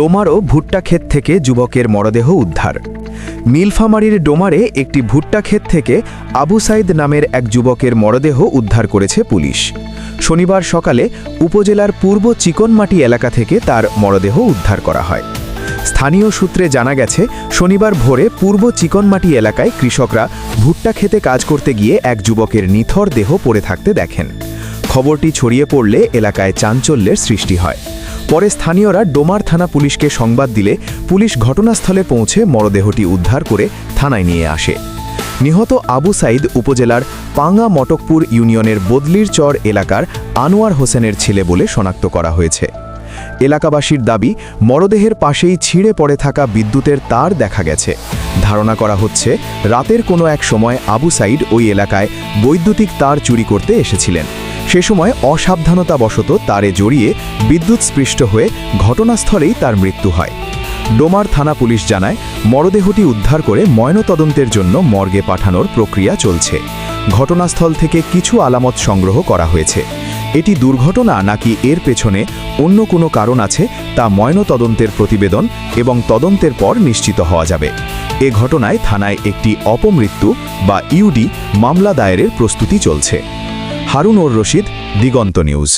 ডোমারো ভুট্টা ক্ষেত থেকে যুবকের মরদেহ উদ্ধার। নীলফামারীর ডোমারে একটি ভুট্টা ক্ষেত থেকে আবু সাইদ নামের এক যুবকের মরদেহ উদ্ধার করেছে পুলিশ। শনিবার সকালে উপজেলার পূর্ব চিকনমাটি এলাকা থেকে তার মরদেহ উদ্ধার করা হয়। স্থানীয় সূত্রে জানা গেছে, শনিবার ভোরে পূর্ব চিকনমাটি এলাকায় কৃষকরা ভুট্টা খেতে কাজ করতে গিয়ে এক যুবকের নিথর দেহ পড়ে থাকতে দেখেন। খবরটি ছড়িয়ে পড়লে এলাকায় চাঞ্চল্যের সৃষ্টি হয়। পরে স্থানীয়রা ডোমার থানা পুলিশকে সংবাদ দিলে পুলিশ ঘটনাস্থলে পৌঁছে মরদেহটি উদ্ধার করে থানায় নিয়ে আসে। নিহত আবু সাইদ উপজেলার পাঙ্গা মটকপুর ইউনিয়নের বদলির চর এলাকার আনোয়ার হোসেনের ছেলে বলে শনাক্ত করা হয়েছে। এলাকাবাসীর দাবি, মরদেহের পাশেই ছিঁড়ে পড়ে থাকা বিদ্যুতের তার দেখা গেছে। ধারণা করা হচ্ছে, রাতের কোনো এক সময় আবু সাইদ ওই এলাকায় বৈদ্যুতিক তার চুরি করতে এসেছিলেন। সে সময় অসাবধানতাবশত তারে জড়িয়ে বিদ্যুৎ স্পৃষ্ট হয়ে ঘটনাস্থলেই তার মৃত্যু হয়। ডোমার থানা পুলিশ জানায়, মরদেহটি উদ্ধার করে ময়নতদন্তের জন্য মর্গে পাঠানোর প্রক্রিয়া চলছে। ঘটনাস্থল থেকে কিছু আলামত সংগ্রহ করা হয়েছে। এটি দুর্ঘটনা নাকি এর পেছনে অন্য কোনো কারণ আছে তা ময়নতদন্তের প্রতিবেদন এবং তদন্তের পর নিশ্চিত হওয়া যাবে। এ ঘটনায় থানায় একটি অপমৃত্যু বা ইউডি মামলা দায়েরের প্রস্তুতি চলছে। হারুন ওর রশিদ দিগন্ত নিউজ।